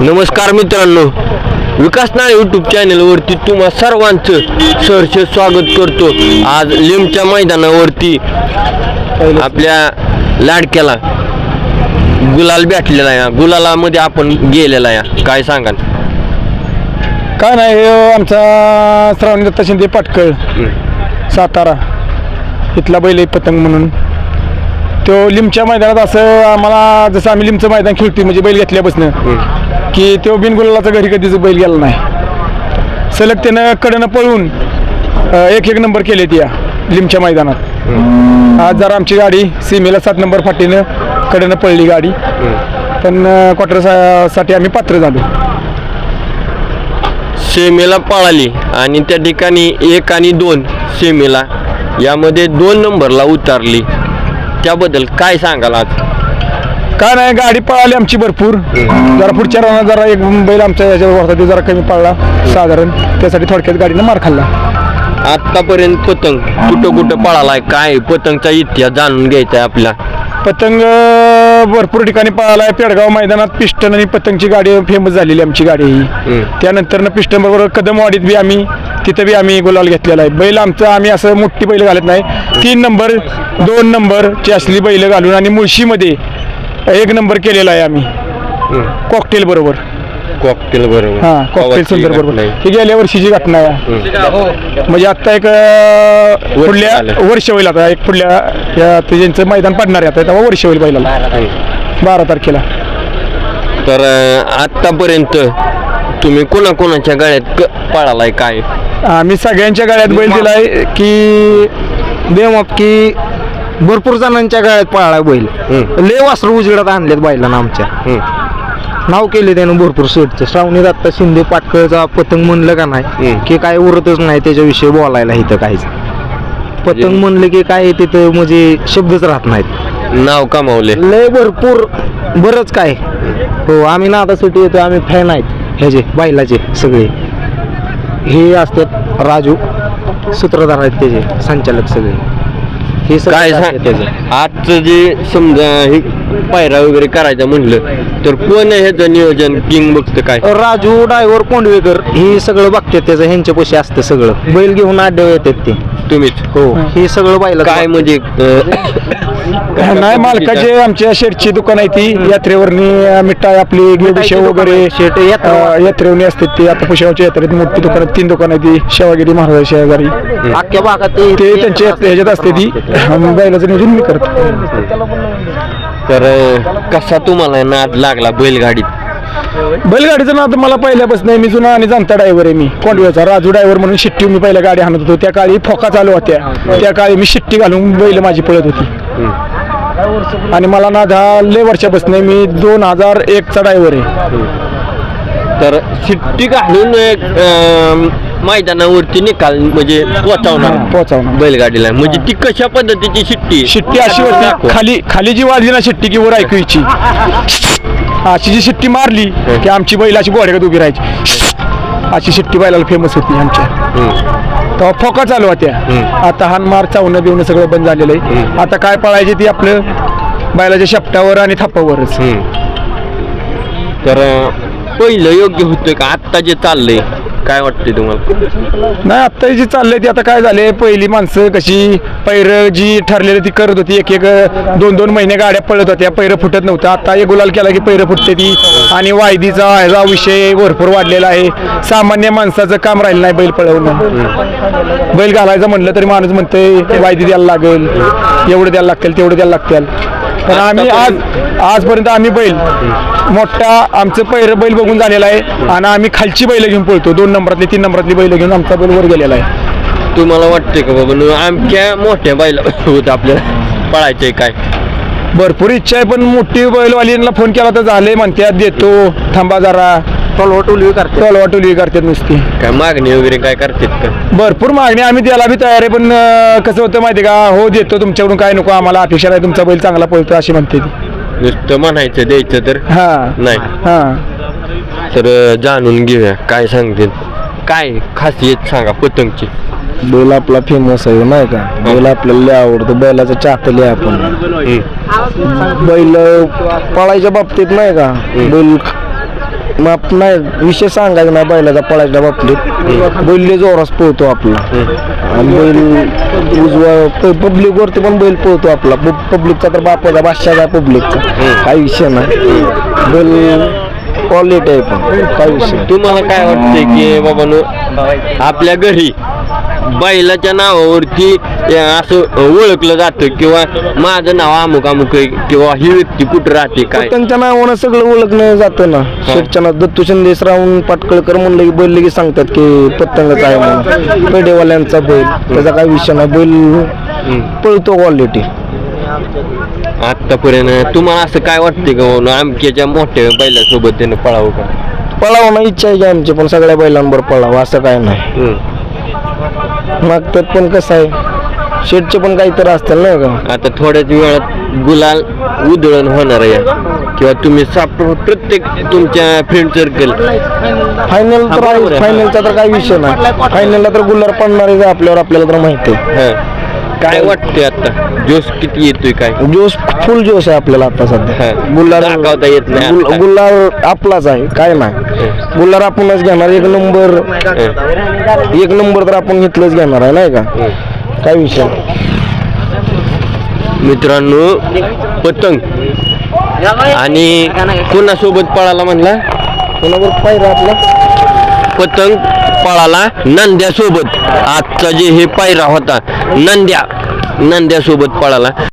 नमस्कार मित्रांनो विकास नाळे यूट्यूब चॅनलवरती तुम्हा सर्वांचं सहर्ष स्वागत करतो. आज लिमच्या मैदानावरती आपल्या लाडक्याला गुलाल भेटलेला आहे. गुलालामध्ये आपण गेलेला आहे. काय सांगाल? काय नाही हे आमचा श्रावणी दत्ता शिंदे पाटकळ सातारा. इथला बैल आहे पतंग म्हणून. तो लिमच्या मैदानात असं आम्हाला जसं आम्ही लिमचं मैदान खेळतो म्हणजे बैल घेतल्यापासून की तो बिनगुलाचा घरी कधीच बैल गेला नाही. सलग त्यानं कडनं पळून एक एक नंबर केले त्या लिमच्या मैदानात. आज जरा आमची गाडी सीमेला सात नंबर फाटीनं कडनं पळली गाडी. पण क्वार्टरसाठी आम्ही पात्र झालो. सेमेला पळाली आणि त्या ठिकाणी एक आणि दोन सेमेला यामध्ये दोन नंबरला उतरली. त्याबद्दल काय सांगाल आज? काय नाही गाडी पळाली आमची भरपूर. जरा पुढच्या राहणार जरा एक बैल आमच्या याच्यावर होता तो जरा कमी पळला साधारण. त्यासाठी थोडक्यात गाडीनं मार खाल्ला. आतापर्यंत पतंग कुठं कुठं पळालाय काय पतंगचा इतिहास जाणून घ्यायचा आहे आपला. पतंग अं, भरपूर ठिकाणी पळाला आहे पेडगाव मैदानात पिस्टन आणि पतंगची गाडी फेमस झालेली आमची गाडी ही. हम्म. त्यानंतर पिस्टन बरोबर कदमवाडीत बी आम्ही तिथं बी आम्ही गुलाल घेतलेला आहे. बैल आमचं आम्ही असं मोठी बैल घालत नाही. तीन नंबर दोन नंबरची असली बैल घालून आणि मुळशीमध्ये एक नंबर केलेला आहे आम्ही. कॉकटेल बरोबर. कॉकटेल बरोबर. हा कॉकटेल सुंदर बरोबर. ही गेल्या वर्षीची घटना आहे. म्हणजे आता एक अं, पुढल्या. वर्ष होईल आता. एक पुढल्या या ते ज्यांचं मैदान पडणार आहे आता तेव्हा वर्ष होईल बैलाला. बारा तारखेला. तर आतापर्यंत तुम्ही कोणाकोणाच्या गाड्यात क- पळालाय काय? आम्ही सगळ्यांच्या गाड्यात बैल दिलाय की बेमाप की भरपूर जणांच्या गळ्यात पळाला बैल. लय वासरू उजगडात आणलेत बैलांना आमच्या. नाव केले त्यानं भरपूर शेटचं. श्रावणी दत्ता शिंदे पाटकळचा पतंग म्हणलं का नाही. की काय उरतच नाही त्याच्याविषयी बोलायला इथं काहीच. पतंग म्हणलं की काय तिथं म्हणजे शब्दच राहत नाहीत. नाव कमावले. लय भरपूर बरंच काय. हो आम्ही नादासाठी येतो आम्ही फॅन आहेत. ह्याचे बैलाचे सगळे. हे असतात राजू सूत्रधार आहेत त्याचे संचालक सगळे. हे सगळे काय असतात सांग त्याचे. आजचं जे समजा हे पायरा वगैरे करायचं म्हणलं तर कोण ह्याचं नियोजन? किंग बघतं काय? राजू डायव्हर कोंडवेकर हे सगळं बघतात त्याचं ह्यांच्या पैसे असतं सगळं. बैल घेऊन आड्यावर येतात ते. तुम्हीच? हो हे सगळं बैल काय म्हणजे अं, नाही मालकाचे आमच्या शेटची दुकान आहे ती. यात्रेवरनी मिठाई आपली शेव वगैरे. शेट, यात्रेवरनी असतात ती. आता पुष्यावच्या यात्रेत मोठी दुकान तीन दुकान आहे ती. शेवागिरी महाराज शेजारी. अख्ख्या भागात ते त्यांच्या ह्याच्यात असते ती. बैलाचं नियोजन मी करतो. तर कसा तुम्हाला नाद लागला बैलगाडीत? बैलगाडीचं नाव तर मला पहिल्यापासून. मी जुना आणि जाणता ड्रायव्हर आहे मी. कोंडव्याचा राजू ड्रायव्हर म्हणून शिट्टी मी पहिल्या गाडी आणत होतो. त्या काळी फोका चालू होत्या. त्या काळी मी शिट्टी घालून बैल माझी पळत होती. आणि मला ना दहा लय वर्षापासून. मी दोन हजार एकचा ड्रायव्हर आहे. तर शिट्टी घालून एक, अं, मैदानावरती निकाल म्हणजे पोचावणार हा, पोहोचवणार. बैलगाडीला. म्हणजे ती कशा पद्धतीची शिट्टी शिट्टी अशी होती खाली खाली जी वाजली ना शिट्टी की वर ऐकूची. अशी जी शिट्टी मारली की आमची बैल अशी गोड्यात उभी राहायची. अशी शिट्टी बैलाला फेमस होती आमच्या. हम्म. तेव्हा फोका चालू होत्या. आता हान मार चावणं बिवणं सगळं बंद झालेलं आहे. आता काय पळायचे ती आपलं बैलाच्या शेपटावर आणि थापावरच. तर पहिलं योग्य होतं का? आत्ता जे चाललंय. काय वाटते तुम्हाला? नाही आता जी चाललंय ती आता काय झाले? पहिली माणसं कशी पैर जी ठरलेली ती करत होती एक एक दोन दोन महिने गाड्या पळत होत्या पैर फुटत नव्हतं. आता एक गुलाल केला की पैर फुटते ती. आणि वायदीचा ह्याचा विषय भरपूर वाढलेला आहे. सामान्य माणसाचं काम राहिलं नाही बैल पळवणं. बैल घालायचं म्हणलं तरी माणूस म्हणतोय वायदी द्यायला लागेल. एवढं द्यायला लागतील तेवढं द्यायला लागतील. पण आम्ही आज आजपर्यंत आम्ही बैल मोठा आमचं पैर बैल बघून झालेला आहे. आणि आम्ही खालची बैल घेऊन पळतो. दोन नंबरातली तीन नंबरातली बैल घेऊन आमचा बैल वर गेलेला आहे. तुम्हाला वाटतंय का बाबा? आमच्या मोठ्या बैला होत आपल्याला. पळायचंय काय? भरपूर इच्छा आहे पण मोठी बैलवालींना फोन केला तर झाले म्हणतात देतो. थांबा जरा. टोलवा टोलवी करते टोलवाटोली करतात नुसती. काय मागणी वगैरे काय करतात का? भरपूर मागणी आम्ही द्यायला बी तयार आहे पण अं, कसं होतं माहिती आहे का? हो देतो तुमच्याकडून काय नको आम्हाला. अपेक्षा नाही तुमचा बैल चांगला पळतो अशी म्हणते ती. नुसतं म्हणायचं द्यायचं तर? हा. नाही. हा. तर अं, जाणून घेऊया काय सांगतील? काय खासियत सांगा पतंगची? बैल आपला फेमस आहे नाही का? बैल आपल्याला लय आवडतो. बैलाचं चाहतले आपण. हम्म. बैल पळायच्या बाबतीत नाही का? बैल माप नाही विषय सांगायचा नाही बैलाचा पळायच्या बाबतीत बैल लय जोरास पळतो आपला. आणि बैल उजवा पब्लिक वरती पण बैल पळतो आपला. पब्लिकचा तर बापाचा बादशाचा पब्लिकचा काही विषय नाही. बैल क्वालिटी आहे पण. काय विषय तुम्हाला काय वाटतंय की बाबा आपल्या घरी बैलाच्या नावावरती असं ओळखलं जातं किंवा माझं नाव अमुक अमुक आहे किंवा ही व्यक्ती कुठं राहते काय? त्यांच्या नावानं सगळं ओळखलं जातं ना. शेठच्या नाव दत्तू शिंदेस राहून पाटकळकर म्हणलं की बैल लगेच सांगतात की पतंगच आहे म्हणून. पेडेवाल्यांचा बैल. त्याचा काही विषय नाही. बैल पळतो क्वालिटी आतापर्यंत तुम्हाला असं काय वाटतंय का अमक्याच्या मोठ्या बैलासोबत त्यानं पळावं का? पळावं ना इच्छा आहे की आमची पण सगळ्या बैलांबरोबर पळावं असं काय नाही. मागतात पण कसं आहे? शेटचे पण काहीतरी असतील नाही का? आता थोड्याच वेळात गुलाल उधळण होणार आहे. किंवा तुम्ही साप प्रत्येक तुमच्या फ्रेंड सर्कल फायनल हा, तर बरोबर आहे. फायनलचा तर काही विषय नाही. फायनलला तर गुल्लार पडणार आहे आपल्यावर आपल्याला तर माहिती आहे. काय वाटतंय आता? जोश किती येतोय काय? जोश फुल जोश आहे आपल्याला आता सध्या. हा. गुल्लार दाखवता येत नाही गुल- आता. गुल्लार आपलाच आहे काय नाही. गुल्लार आपणच घेणार एक नंबर एक नंबर तर आपण घेतलंच घेणार आहे नाही का? काय विषय. मित्रांनो पतंग. आणि कोणासोबत पळाला म्हणला? कोणावर पाहिजे आपला? पतंग पळाला नंद्यासोबत. आजचा जे हे पायरा होता नंद्या. नंद्यासोबत पळाला.